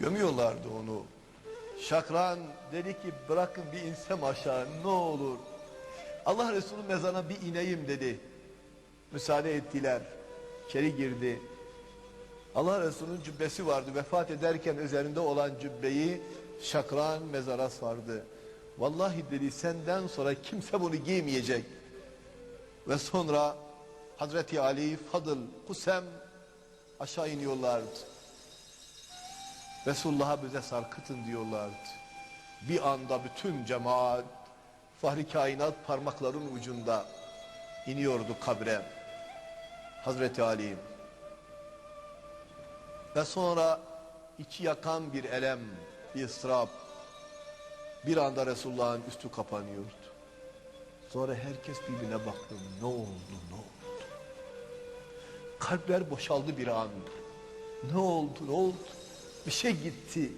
Gömüyorlardı onu. Şakran dedi ki bırakın bir insem aşağı ne olur. Allah Resulü mezarına bir ineyim dedi. Müsaade ettiler. İçeri girdi. Allah Resulü'nün cübbesi vardı. Vefat ederken üzerinde olan cübbeyi şakran mezara sardı. Vallahi dedi senden sonra kimse bunu giymeyecek. Ve sonra Hazreti Ali, Fadıl, Kusem aşağı iniyorlardı. Resulullah'a bize sarkıtın diyorlardı. Bir anda bütün cemaat Fahri kainat parmakların ucunda iniyordu kabre. Hazreti Ali. Ve sonra içi yakan bir elem, bir ıstırap. Bir anda Resulullah'ın üstü kapanıyordu. Sonra herkes birbirine baktı. Ne oldu, ne oldu? Kalpler boşaldı bir an. Ne oldu, ne oldu? Bir şey gitti.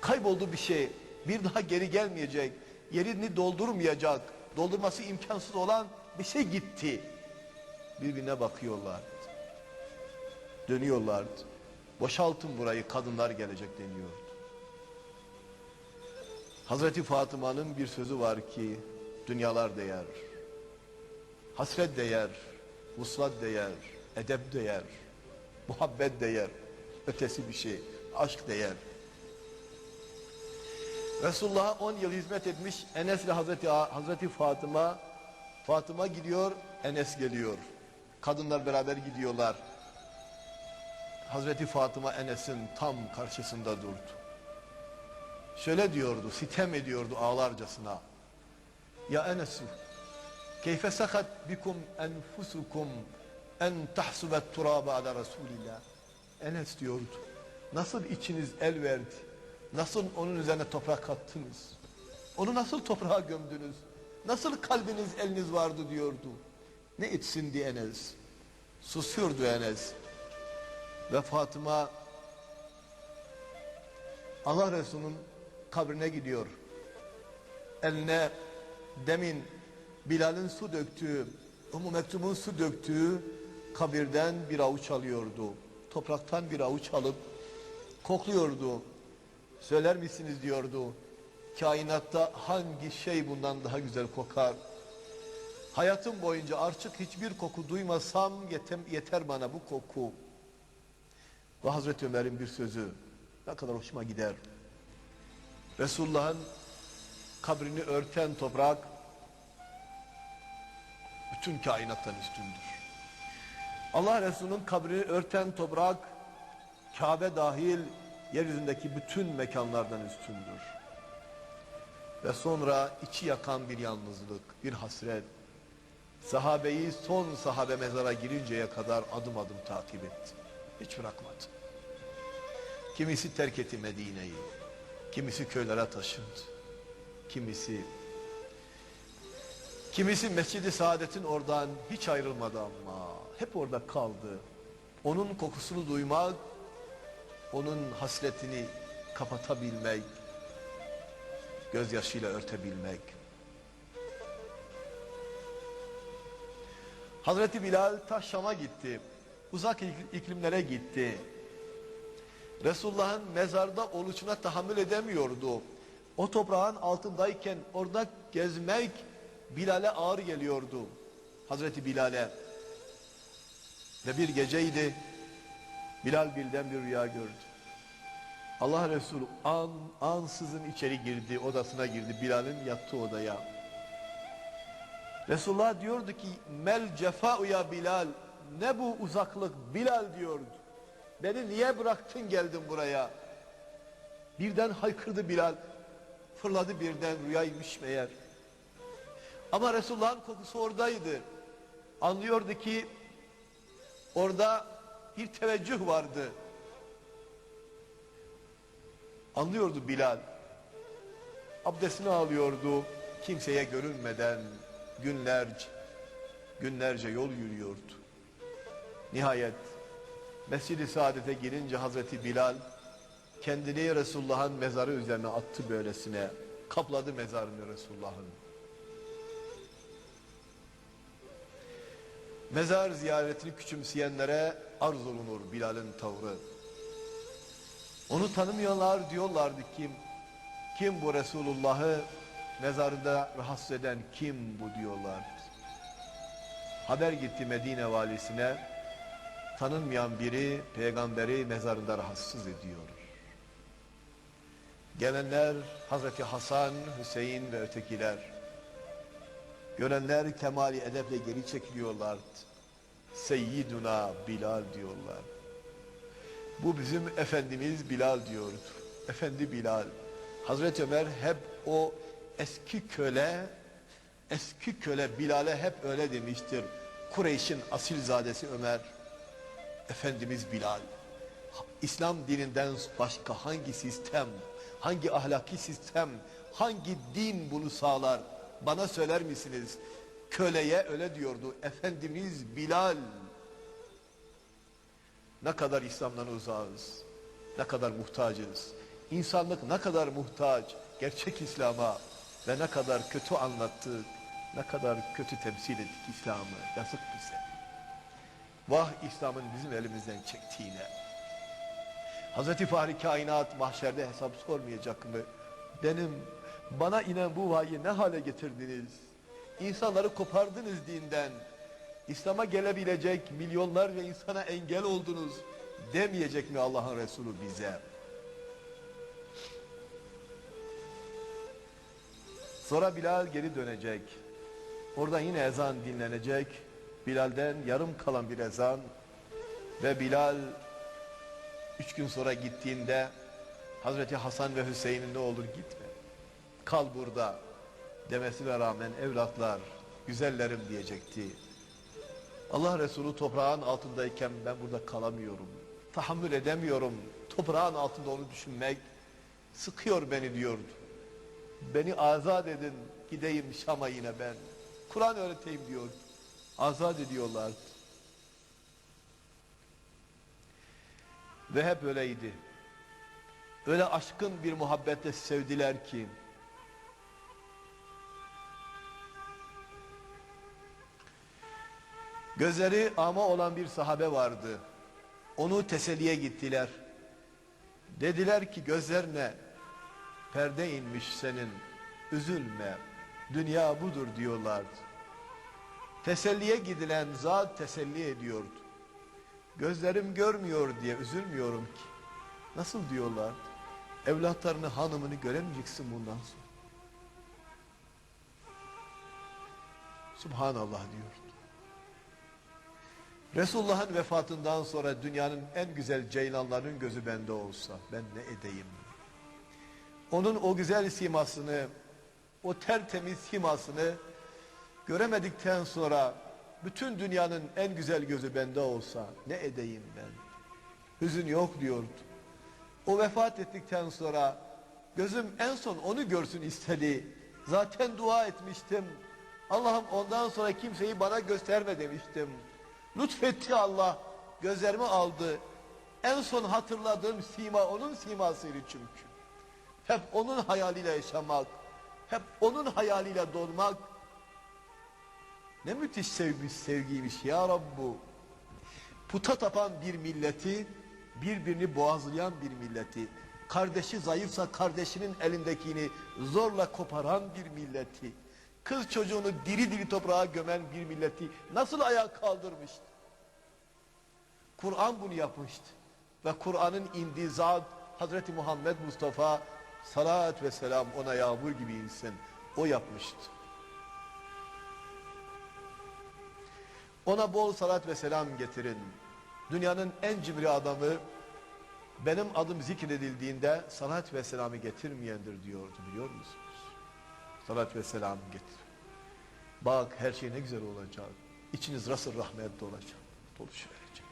Kayboldu bir şey. Bir daha geri gelmeyecek. Yerini doldurmayacak. Doldurması imkansız olan bir şey gitti. Birbirine bakıyorlardı. Dönüyorlardı. Boşaltın burayı kadınlar gelecek deniyordu. Hazreti Fatıma'nın bir sözü var ki dünyalar değer. Hasret değer, vuslat değer, edep değer, muhabbet değer, ötesi bir şey, aşk değer. Resulullah'a 10 yıl hizmet etmiş Enes ile Hazreti, Hazreti Fatıma, Fatıma gidiyor, Enes geliyor. Kadınlar beraber gidiyorlar. Hazreti Fatıma Enes'in tam karşısında durdu. Şöyle diyordu, sitem ediyordu ağlarcasına. Ya Enesu, keyfe sakat bikum enfusukum en tahsubet turaba ala Resulillah. Enes diyordu. Nasıl içiniz el verdi? Nasıl onun üzerine toprak kattınız? Onu nasıl toprağa gömdünüz? Nasıl kalbiniz eliniz vardı diyordu. Ne etsin diye Enes. Susuyordu Enes. Ve Fatıma Allah Resulü'nün kabrine gidiyor. Eline demin Bilal'in su döktüğü, Ummu Mektub'un su döktüğü kabirden bir avuç alıyordu. Topraktan bir avuç alıp kokluyordu. Söyler misiniz diyordu. Kainatta hangi şey bundan daha güzel kokar? Hayatım boyunca artık hiçbir koku duymasam yeter, yeter bana bu koku. Ve Hazreti Ömer'in bir sözü ne kadar hoşuma gider. Resulullah'ın kabrini örten toprak bütün kainattan üstündür. Allah Resulü'nün kabrini örten toprak Kabe dahil yeryüzündeki bütün mekanlardan üstündür. Ve sonra içi yakan bir yalnızlık, bir hasret. Sahabeyi son sahabe mezara girinceye kadar adım adım takip etti. Hiç bırakmadı. Kimisi terk etti Medine'yi. Kimisi köylere taşındı. Kimisi Kimisi Mescid-i Saadet'in oradan hiç ayrılmadı ama hep orada kaldı. Onun kokusunu duymak, onun hasretini kapatabilmek, gözyaşıyla örtebilmek. Hazreti Bilal ta Şam'a gitti. Uzak iklimlere gitti. Resulullah'ın mezarda oluşuna tahammül edemiyordu. O toprağın altındayken orada gezmek Bilal'e ağır geliyordu. Hazreti Bilal'e. Ve bir geceydi. Bilal birden bir rüya gördü. Allah Resulü an, ansızın içeri girdi, odasına girdi. Bilal'in yattığı odaya. Resulullah diyordu ki mel cefa'u ya Bilal ne bu uzaklık Bilal diyordu. Beni niye bıraktın geldin buraya? Birden haykırdı Bilal. Fırladı birden rüyaymış meğer. Ama Resulullah'ın kokusu oradaydı. Anlıyordu ki orada bir teveccüh vardı. Anlıyordu Bilal. Abdestini alıyordu. Kimseye görünmeden günlerce günlerce yol yürüyordu. Nihayet Mescid-i Saadet'e girince Hazreti Bilal kendini Resulullah'ın mezarı üzerine attı böylesine. Kapladı mezarını Resulullah'ın. Mezar ziyaretini küçümseyenlere arz olunur Bilal'in tavrı. Onu tanımıyorlar diyorlardı kim? Kim bu Resulullah'ı mezarında rahatsız eden kim bu diyorlar. Haber gitti Medine valisine. Tanınmayan biri peygamberi mezarında rahatsız ediyor. Gelenler Hazreti Hasan, Hüseyin ve ötekiler. Görenler kemali edeple geri çekiliyorlar. Seyyiduna Bilal diyorlar. Bu bizim Efendimiz Bilal diyordu. Efendi Bilal. Hazreti Ömer hep o eski köle, eski köle Bilal'e hep öyle demiştir. Kureyş'in asilzadesi Ömer. Efendimiz Bilal. İslam dininden başka hangi sistem, hangi ahlaki sistem, hangi din bunu sağlar? Bana söyler misiniz? Köleye öyle diyordu. Efendimiz Bilal. Ne kadar İslam'dan uzağız. Ne kadar muhtacız. İnsanlık ne kadar muhtaç gerçek İslam'a ve ne kadar kötü anlattık, ne kadar kötü temsil ettik İslam'ı. Yazık bize. Vah İslam'ın bizim elimizden çektiğine. Hazreti Fahri Kainat mahşerde hesap sormayacak mı? Benim, bana inen bu vahiyi ne hale getirdiniz? İnsanları kopardınız dinden. İslam'a gelebilecek milyonlarca insana engel oldunuz demeyecek mi Allah'ın Resulü bize? Sonra Bilal geri dönecek. Orada yine ezan dinlenecek. Bilal'den yarım kalan bir ezan. Ve Bilal üç gün sonra gittiğinde Hazreti Hasan ve Hüseyin'in ne olur gitme. Kal burada demesine rağmen evlatlar güzellerim diyecekti. Allah Resulü toprağın altındayken ben burada kalamıyorum. Tahammül edemiyorum. Toprağın altında onu düşünmek sıkıyor beni diyordu. Beni azat edin gideyim Şam'a yine ben. Kur'an öğreteyim diyor. Azat ediyorlar. Ve hep öyleydi. Öyle aşkın bir muhabbetle sevdiler ki Gözleri ama olan bir sahabe vardı. Onu teselliye gittiler. Dediler ki gözlerine perde inmiş senin. Üzülme. Dünya budur diyorlardı. Teselliye gidilen zat teselli ediyordu. Gözlerim görmüyor diye üzülmüyorum ki. Nasıl diyorlar? Evlatlarını, hanımını göremeyeceksin bundan sonra. Subhanallah diyordu. Resulullah'ın vefatından sonra dünyanın en güzel ceylanlarının gözü bende olsa ben ne edeyim? Onun o güzel simasını, o tertemiz simasını göremedikten sonra bütün dünyanın en güzel gözü bende olsa ne edeyim ben? Hüzün yok diyordu. O vefat ettikten sonra gözüm en son onu görsün istedi. Zaten dua etmiştim. Allah'ım ondan sonra kimseyi bana gösterme demiştim. Lütfetti Allah. Gözlerimi aldı. En son hatırladığım sima onun simasıydı çünkü. Hep onun hayaliyle yaşamak. Hep onun hayaliyle dolmak. Ne müthiş sevmiş sevgiymiş ya Rabbu. Puta tapan bir milleti, birbirini boğazlayan bir milleti, kardeşi zayıfsa kardeşinin elindekini zorla koparan bir milleti, kız çocuğunu diri diri toprağa gömen bir milleti nasıl ayağa kaldırmıştı? Kur'an bunu yapmıştı. Ve Kur'an'ın indiği zat Hazreti Muhammed Mustafa salat ve selam ona yağmur gibi insin. O yapmıştı. Ona bol salat ve selam getirin. Dünyanın en cimri adamı benim adım zikredildiğinde salat ve selamı getirmeyendir diyordu biliyor musunuz? Salat ve selam getir. Bak her şey ne güzel olacak. İçiniz rasıl rahmet dolacak. Doluşuverecek.